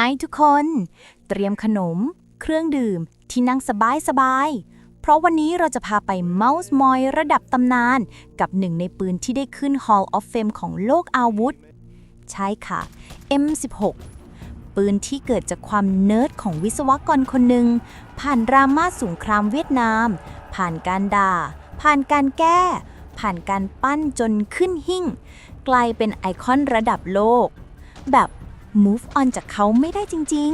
Hi ทุกคน เตรียมขนม เครื่องดื่มที่นั่งสบายสบายเพราะวันนี้เราจะพาไปเมาส์มอยระดับตำนาน กับหนึ่งในปืนที่ได้ขึ้น Hall of Fame ของโลกอาวุธ ใช่ค่ะ M16 ปืนที่เกิดจากความเนิร์ดของวิศวกรคนหนึ่ง ผ่านดราม่าสงครามเวียดนาม ผ่านการด่า ผ่านการแก้ ผ่านการปั้นจนขึ้นหิ่ง กลายเป็นไอคอนระดับโลก แบบ move on จากเขาไม่ได้จริง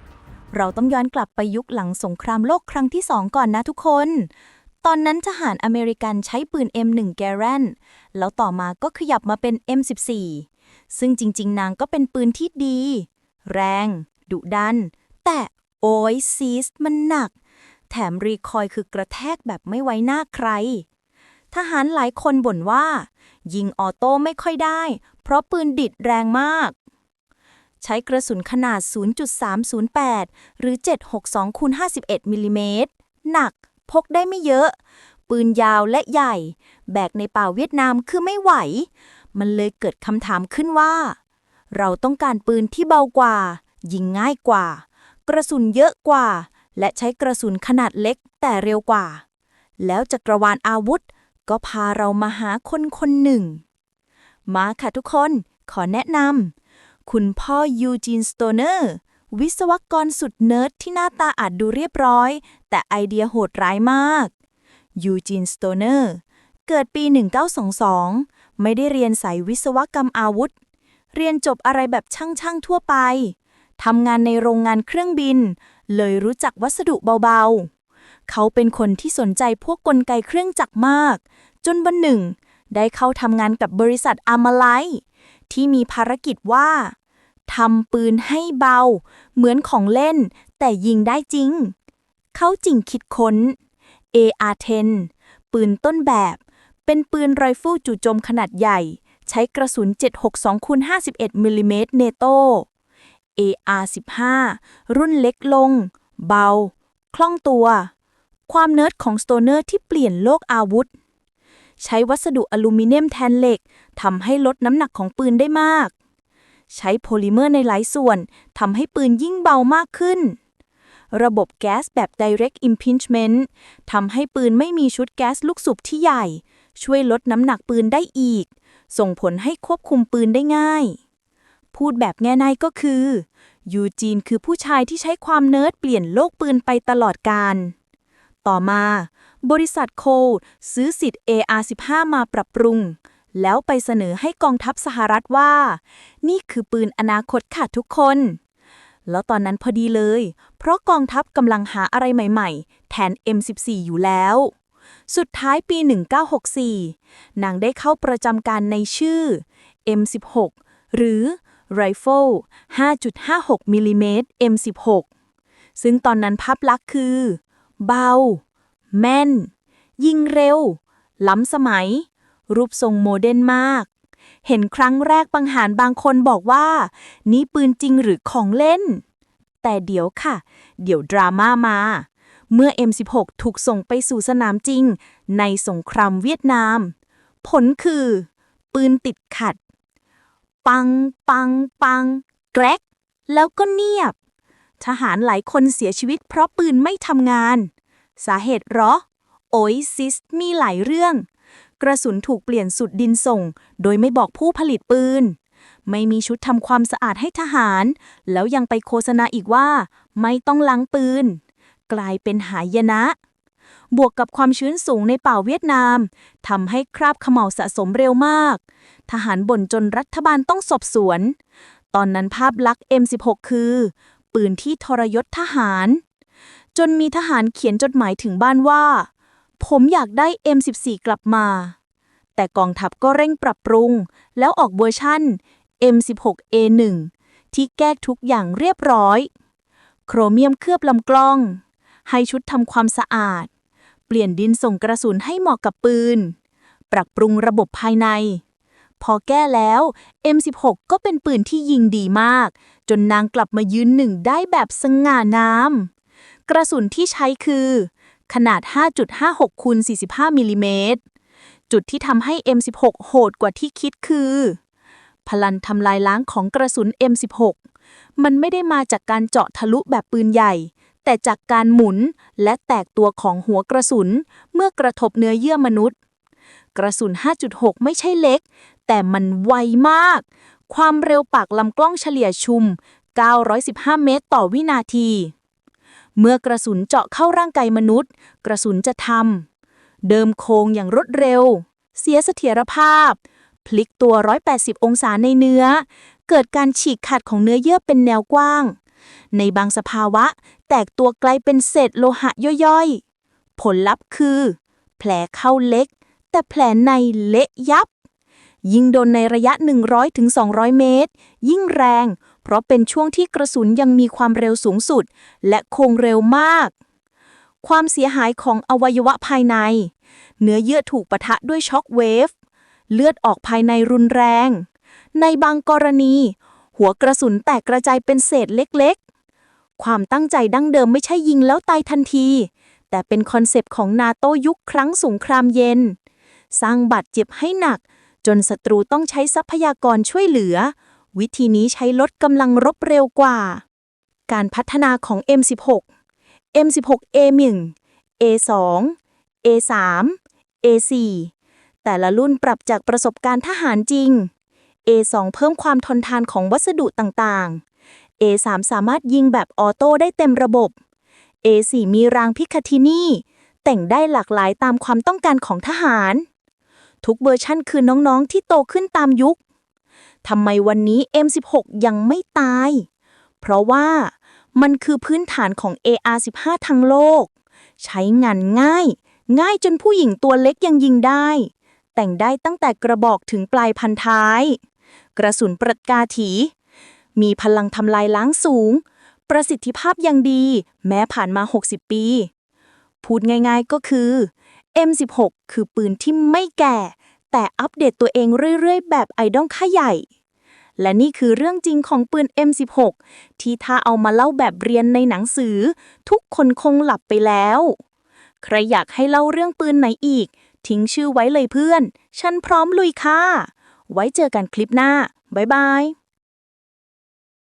ๆ เราต้องย้อนกลับไปยุคหลังสงครามโลกครั้งที่สองก่อนนะทุกคน ตอนนั้นทหารอเมริกันใช้ปืน M1 g a r a n แล้วต่อมาก็ขยับมาเป็น M14 ซึ่งจริง ๆ นางก็เป็นปืนที่ดี แรง ดุดัน แต่โอ้ยซีสมันหนัก แถมรีคอยล์คือกระแทกแบบไม่ไว้หน้าใคร ทหารหลายคนบ่นว่า ยิงออโต้ไม่ค่อยได้ เพราะปืนดิดแรงมาก ใช้กระสุนขนาด 0.308 หรือ 762คูณ51มิลลิเมตร หนัก พกได้ไม่เยอะ ปืนยาวและใหญ่ แบกในป่าเวียดนามคือไม่ไหว มันเลยเกิดคำถามขึ้นว่า เราต้องการปืนที่เบากว่า ยิงง่ายกว่า กระสุนเยอะกว่า และใช้กระสุนขนาดเล็กแต่เร็วกว่า แล้วจักรวาลอาวุธ ก็พาเรามาหาคนคนหนึ่ง มาค่ะทุกคน ขอแนะนำ คุณพ่อยูจีนสโตเนอร์วิศวกรสุดเนิร์ดที่หน้าตาอาจดูเรียบร้อย แต่ไอเดียโหดร้ายมาก ยูจีนสโตเนอร์ เกิดปี 1922 ไม่ได้เรียนสายวิศวกรรมอาวุธ เรียนจบอะไรแบบช่างๆทั่วไป ทำงานในโรงงานเครื่องบิน เลยรู้จักวัสดุเบาๆ เขาเป็นคนที่สนใจพวกกลไกเครื่องจักรมาก จนวันหนึ่ง ได้เข้าทำงานกับบริษัทอามาไลที่มีภารกิจว่า ทำปืนให้เบา เหมือนของเล่น แต่ยิงได้จริง เขาจริงคิดค้น AR-10 ปืนต้นแบบ เป็นปืนไรเฟิลจู่โจมขนาดใหญ่ ใช้กระสุน 762คูณ51มิลลิเมตรเนโต AR-15 รุ่นเล็กลง เบา คล่องตัว ความเนิร์ดของสโตเนอร์ที่เปลี่ยนโลกอาวุธ ใช้วัสดุอลูมิเนียมแทนเหล็กทำให้ลดน้ำหนักของปืนได้มาก ใช้โพลิเมอร์ในหลายส่วนทำให้ปืนยิ่งเบามากขึ้น ระบบแก๊สแบบ direct impingement ทำให้ปืนไม่มีชุดแก๊สลูกสูบที่ใหญ่ ช่วยลดน้ำหนักปืนได้อีก ส่งผลให้ควบคุมปืนได้ง่าย พูดแบบง่ายๆก็คือ ยูจีนคือผู้ชายที่ใช้ความเนิร์ดเปลี่ยนโลกปืนไปตลอดกาลต่อมา บริษัทโคลซื้อสิทธิ์ AR-15 มาปรับปรุง แล้วไปเสนอให้กองทัพสหรัฐว่า นี่คือปืนอนาคตค่ะทุกคน แล้วตอนนั้นพอดีเลย เพราะกองทัพกำลังหาอะไรใหม่ๆ แทน M14 อยู่แล้ว สุดท้ายปี 1964 นางได้เข้าประจำการในชื่อ M16 หรือ Rifle 5.56มิลิเมตร M16 ซึ่งตอนนั้นภาพลักษณ์คือ เบา แม่น ยิงเร็ว ล้ำสมัย รูปทรงโมเดิร์นมาก เห็นครั้งแรกบางหารบางคนบอกว่า นี่ปืนจริงหรือของเล่น แต่เดี๋ยวค่ะ เดี๋ยวดราม่ามา เมื่อ M16 ถูกส่งไปสู่สนามจริง ในสงครามเวียดนาม ผลคือ ปืนติดขัด ปัง ปัง ปัง แกรก แล้วก็เงียบ ทหารหลายคนเสียชีวิตเพราะปืนไม่ทำงาน สาเหตุเหรอโอ้ยซิสมีหลายเรื่อง กระสุนถูกเปลี่ยนสุดดินส่ง โดยไม่บอกผู้ผลิตปืน ไม่มีชุดทำความสะอาดให้ทหาร แล้วยังไปโฆษณาอีกว่า ไม่ต้องล้างปืน กลายเป็นหายนะ บวกกับความชื้นสูงในป่าเวียดนามทำให้คราบขม่าสะสมเร็วมาก ทหารบ่นจนรัฐบาลต้องสอบสวน ตอนนั้นภาพลักษณ์ M16 คือ ปืนที่ทรยศทหาร จนมีทหารเขียนจดหมายถึงบ้านว่า ผมอยากได้ M14 กลับมา แต่กองทัพก็เร่งปรับปรุง แล้วออกเวอร์ชั่น M16A1 ที่แก้ทุกอย่างเรียบร้อย โครเมียมเคลือบลำกล้อง ให้ชุดทำความสะอาด เปลี่ยนดินส่งกระสุนให้เหมาะกับปืน ปรับปรุงระบบภายใน พอแก้แล้ว M16 ก็เป็นปืนที่ยิงดีมาก จนนางกลับมายืนหนึ่งได้แบบสง่างามกระสุนที่ใช้คือ ขนาด 5.56คูณ45มิลลิเมตรจุดที่ทำให้ M16 โหดกว่าที่คิดคือ พลังทำลายล้างของกระสุน M16 มันไม่ได้มาจากการเจาะทะลุแบบปืนใหญ่ แต่จากการหมุนและแตกตัวของหัวกระสุน เมื่อกระทบเนื้อเยื่อมนุษย์ กระสุน 5.6 ไม่ใช่เล็ก แต่มันไวมาก ความเร็วปากลำกล้องเฉลี่ยชุม 915 เมตรต่อวินาที เมื่อกระสุนเจาะเข้าร่างกายมนุษย์ กระสุนจะทำเดิมโค้งอย่างรวดเร็ว เสียเสถียรภาพ พลิกตัว 180 องศาในเนื้อ เกิดการฉีกขาดของเนื้อเยื่อเป็นแนวกว้าง ในบางสภาวะแตกตัวกลายเป็นเศษโลหะย่อยๆ ผลลัพธ์คือ แผลเข้าเล็ก แต่แผลในเละยับ ยิ่งโดนในระยะ 100-200 เมตร ยิ่งแรง เพราะเป็นช่วงที่กระสุนยังมีความเร็วสูงสุด และคงเร็วมาก ความเสียหายของอวัยวะภายใน เนื้อเยื่อถูกปะทะด้วยช็อคเวฟ เลือดออกภายในรุนแรง ในบางกรณี หัวกระสุนแตกกระจายเป็นเศษเล็กๆ ความตั้งใจดั้งเดิมไม่ใช่ยิงแล้วตายทันที แต่เป็นคอนเซปต์ของนาโตยุคครั้งสงครามเย็น สร้างบาดเจ็บให้หนักจนศัตรูต้องใช้ทรัพยากรช่วยเหลือ วิธีนี้ใช้ลดกำลังรบเร็วกว่า การพัฒนาของ M16 M16A1 A2 A3 A4 แต่ละรุ่นปรับจากประสบการณ์ทหารจริง A2 เพิ่มความทนทานของวัสดุต่างๆ A3 สามารถยิงแบบออโต้ได้เต็มระบบ A4 มีรางพิคาทินี่ แต่งได้หลากหลายตามความต้องการของทหาร ทุกเวอร์ชั่นคือน้องๆที่โตขึ้นตามยุค ทำไมวันนี้ M16 ยังไม่ตาย เพราะว่ามันคือพื้นฐานของ AR-15 ทั้งโลก ใช้งานง่าย ง่ายจนผู้หญิงตัวเล็กยังยิงได้ แต่งได้ตั้งแต่กระบอกถึงปลายพันท้าย กระสุนประกาถี มีพลังทำลายล้างสูง ประสิทธิภาพยังดี แม้ผ่านมา 60 ปี พูดง่ายๆก็คือ M16 คือปืนที่ไม่แก่ แต่อัปเดตตัวเองเรื่อยๆ แบบไอดอลค่าใหญ่ และนี่คือเรื่องจริงของปืน M16 ที่ถ้าเอามาเล่าแบบเรียนในหนังสือ ทุกคนคงหลับไปแล้ว ใครอยากให้เล่าเรื่องปืนไหนอีก ทิ้งชื่อไว้เลยเพื่อน ฉันพร้อมลุยค่ะ ไว้เจอกันคลิปหน้า บ๊ายบาย